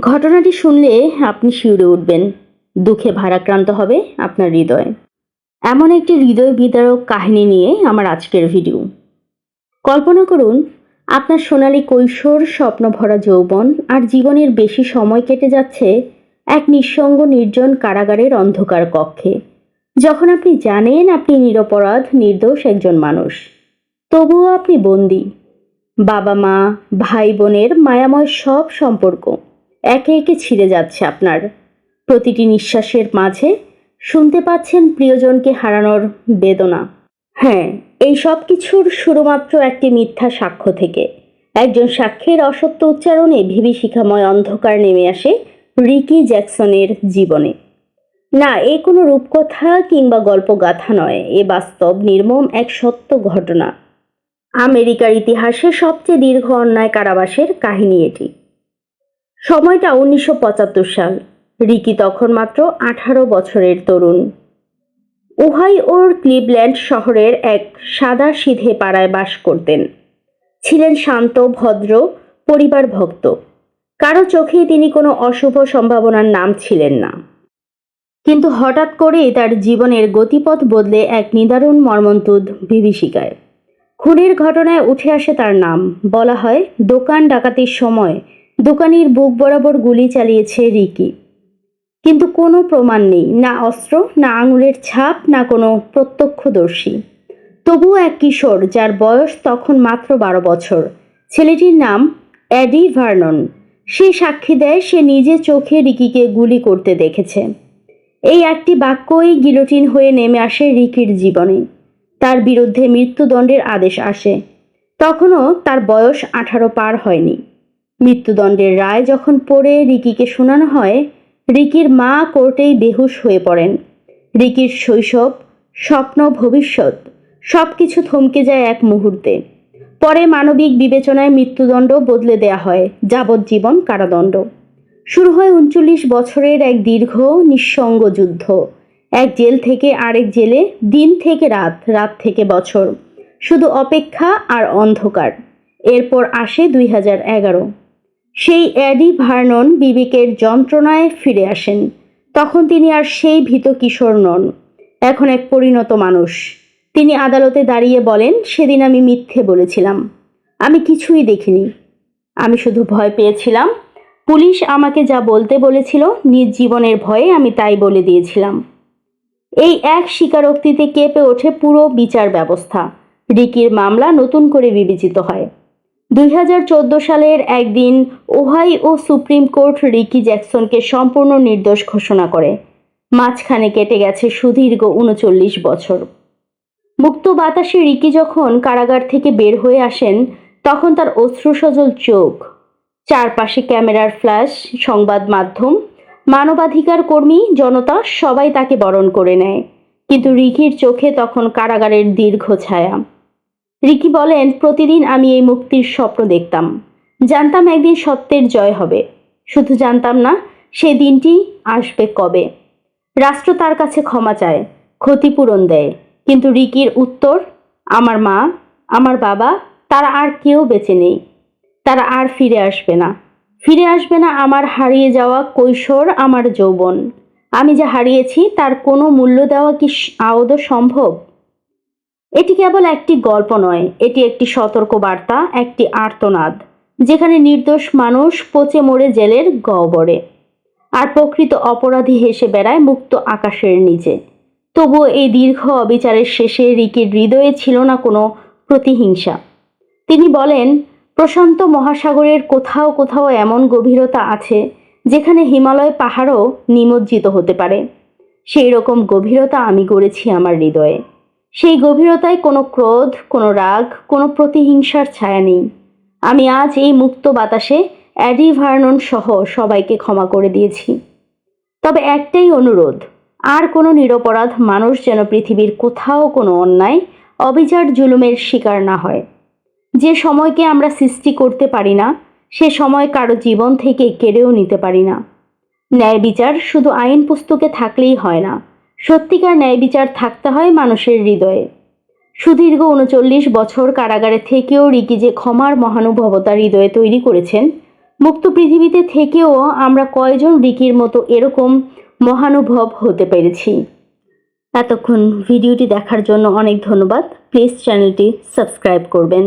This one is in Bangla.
ঘটনাটি শুনলে আপনি শিউরে উঠবেন। দুঃখে ভারাক্রান্ত হবে আপনার হৃদয়। এমন একটি হৃদয় বিদারক কাহিনী নিয়ে আমার আজকের ভিডিও। কল্পনা করুন, আপনার সোনালী কৈশোর, স্বপ্নভরা যৌবন আর জীবনের বেশি সময় কেটে যাচ্ছে এক নিঃসঙ্গ নির্জন কারাগারের অন্ধকার কক্ষে। যখন আপনি জানেন আপনি নিরপরাধ, নির্দোষ একজন মানুষ, তবুও আপনি বন্দী। বাবা মা ভাই বোনের মায়াময় সব সম্পর্ক। একে একে ছিঁড়ে যাচ্ছে আপনার। প্রতিটি নিঃশ্বাসের মাঝে শুনতে পাচ্ছেন প্রিয়জনকে হারানোর বেদনা। হ্যাঁ এই সব কিছুর শুধুমাত্র একটি মিথ্যা সাক্ষ্য থেকে। একজন সাক্ষীর অসত্য উচ্চারণে বিভীষিকাময় অন্ধকার নেমে আসে রিকি জ্যাকসনের জীবনে। না, এ কোনো রূপকথা কিংবা গল্পগাথা নয়, এ বাস্তব, নির্মম এক সত্য ঘটনা। আমেরিকার ইতিহাসে সবচেয়ে দীর্ঘ অন্যায় কারাবাসের কাহিনী এটি। সময়টা উনিশশো পঁচাত্তর সাল। রিকি তখন মাত্র আঠারো বছরের তরুণ। উহাই ওর ক্লিভল্যান্ড শহরের এক সাদা সিধে পাড়ায় বাস করতেন। ছিলেন শান্ত, ভদ্র পরিবার ভক্ত কারও চোখেই তিনি কোনো অশুভ সম্ভাবনার নাম ছিলেন না। কিন্তু হঠাৎ করেই তার জীবনের গতিপথ বদলে এক নিদারুণ মর্মন্তুদ বিভীষিকায়। খুনের ঘটনায় উঠে আসে তার নাম। বলা হয়, দোকান ডাকাতির সময় দোকানির বুক বরাবর গুলি চালিয়েছে রিকি। কিন্তু কোনো প্রমাণ নেই, না অস্ত্র, না আঙুলের ছাপ, না কোনো প্রত্যক্ষদর্শী। তবুও এক কিশোর, যার বয়স তখন মাত্র বারো বছর। ছেলেটির নাম অ্যাডি ভার্নন। সে সাক্ষী দেয়, সে নিজে চোখে রিকিকে গুলি করতে দেখেছে। এই একটি বাক্যই গিলোটিন হয়ে নেমে আসে রিকির জীবনে। তার বিরুদ্ধে মৃত্যুদণ্ডের আদেশ আসে। তখনও তার বয়স আঠারো পার হয়নি। মৃত্যুদণ্ডের রায় যখন পড়ে রিকিকে শোনানো হয়, রিকির মা কোর্টেই বেহুশ হয়ে পড়েন। রিকির শৈশব, স্বপ্ন, ভবিষ্যৎ সব কিছু থমকে যায় এক মুহূর্তে। পরে মানবিক বিবেচনায় মৃত্যুদণ্ড বদলে দেয়া হয়, যাবজ্জীবন কারাদণ্ড। শুরু হয় উনচল্লিশ বছরের এক দীর্ঘ, নিঃসঙ্গ যুদ্ধ। এক জেল থেকে আরেক জেলে, দিন থেকে রাত রাত থেকে বছর। শুধু অপেক্ষা আর অন্ধকার। এরপর আসে দুই হাজার এগারো। সেই অ্যাডি ভার্নন বিবেকের যন্ত্রণায় ফিরে আসেন। তখন তিনি আর সেই ভীত কিশোর নন। এখন এক পরিণত মানুষ। তিনি আদালতে দাঁড়িয়ে বলেন, সেদিন আমি মিথ্যে বলেছিলাম। আমি কিছুই দেখিনি। আমি শুধু ভয় পেয়েছিলাম। পুলিশ আমাকে যা বলতে বলেছিল, নিজ জীবনের ভয়ে আমি তাই বলে দিয়েছিলাম। এই এক স্বীকারোক্তিতে কেঁপে ওঠে পুরো বিচার ব্যবস্থা। রিকির মামলা নতুন করে বিবেচিত হয়। দুই হাজার চোদ্দ সালের একদিন ওহাই ও সুপ্রিম কোর্ট রিকি জ্যাকসনকে সম্পূর্ণ নির্দোষ ঘোষণা করে। মাঝখানে কেটে গেছে সুদীর্ঘ উনচল্লিশ বছর। মুক্ত বাতাসে রিকি যখন কারাগার থেকে বের হয়ে আসেন, তখন তার অশ্রুসজল চোখ, চারপাশে ক্যামেরার ফ্ল্যাশ, সংবাদ মাধ্যম, মানবাধিকার কর্মী, জনতা সবাই তাকে বরণ করে নেয়। কিন্তু রিকির চোখে তখন কারাগারের দীর্ঘ ছায়া। রিকি বলেন, প্রতিদিন আমি এই মুক্তির স্বপ্ন দেখতাম। জানতাম একদিন সত্যের জয় হবে। শুধু জানতাম না, সে দিনটি আসবে কবে। রাষ্ট্র তার কাছে ক্ষমা চায়, ক্ষতিপূরণ দেয়। কিন্তু রিকির উত্তর, আমার মা, আমার বাবা, তারা আর কেউ বেঁচে নেই। তারা আর ফিরে আসবে না। ফিরে আসবে না আমার হারিয়ে যাওয়া কৈশোর, আমার যৌবন। আমি যা হারিয়েছি, তার কোনো মূল্য দেওয়া কি আদৌ সম্ভব? এটি কেবল একটি গল্প নয়, এটি একটি সতর্ক বার্তা একটি আর্তনাদ, যেখানে নির্দোষ মানুষ পচে মরে জেলের গহ্বরে, আর প্রকৃত অপরাধী হেসে বেড়ায় মুক্ত আকাশের নিচে। তবুও এই দীর্ঘ অবিচারের শেষে রিকির হৃদয়ে ছিল না কোনো প্রতিহিংসা। তিনি বলেন, প্রশান্ত মহাসাগরের কোথাও কোথাও এমন গভীরতা আছে, যেখানে হিমালয় পাহাড়ও নিমজ্জিত হতে পারে। সেই রকম গভীরতা আমি গড়েছি আমার হৃদয়ে। সেই গভীরতায় কোনো ক্রোধ, কোনো রাগ, কোনো প্রতিহিংসার ছায়া নেই। আমি আজ এই মুক্ত বাতাসে অ্যাডি ভার্নন সহ সবাইকে ক্ষমা করে দিয়েছি। তবে একটাই অনুরোধ, আর কোনো নিরপরাধ মানুষ যেন পৃথিবীর কোথাও কোনো অন্যায়, অবিচার, জুলুমের শিকার না হয়। যে সময়কে আমরা সৃষ্টি করতে পারি না, সে সময় কারও জীবন থেকে কেড়েও নিতে পারি না। ন্যায় বিচার শুধু আইন পুস্তকে থাকলেই হয় না। সত্যিকার ন্যায় বিচার থাকতে হয় মানুষের হৃদয়ে। সুদীর্ঘ উনচল্লিশ বছর কারাগারে থেকেও রিকি যে ক্ষমার মহানুভবতা হৃদয়ে তৈরি করেছেন, মুক্ত পৃথিবীতে থেকেও আমরা কয়জন রিকির মতো এরকম মহানুভব হতে পেরেছি। এতক্ষণ ভিডিওটি দেখার জন্য অনেক ধন্যবাদ। প্লিজ চ্যানেলটি সাবস্ক্রাইব করবেন।